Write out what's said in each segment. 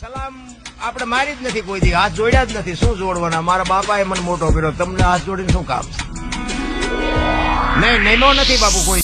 સલામ. આપણે મારી જ નથી કોઈ દી હાથ જોડ્યા જ નથી. શું જોડવાના? મારા બાપાએ મને મોટો કર્યો. તમને હાથ જોડીને શું કામ છે? નહીં, નૈનો નથી બાપુ કોઈ.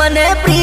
મને પ્રિય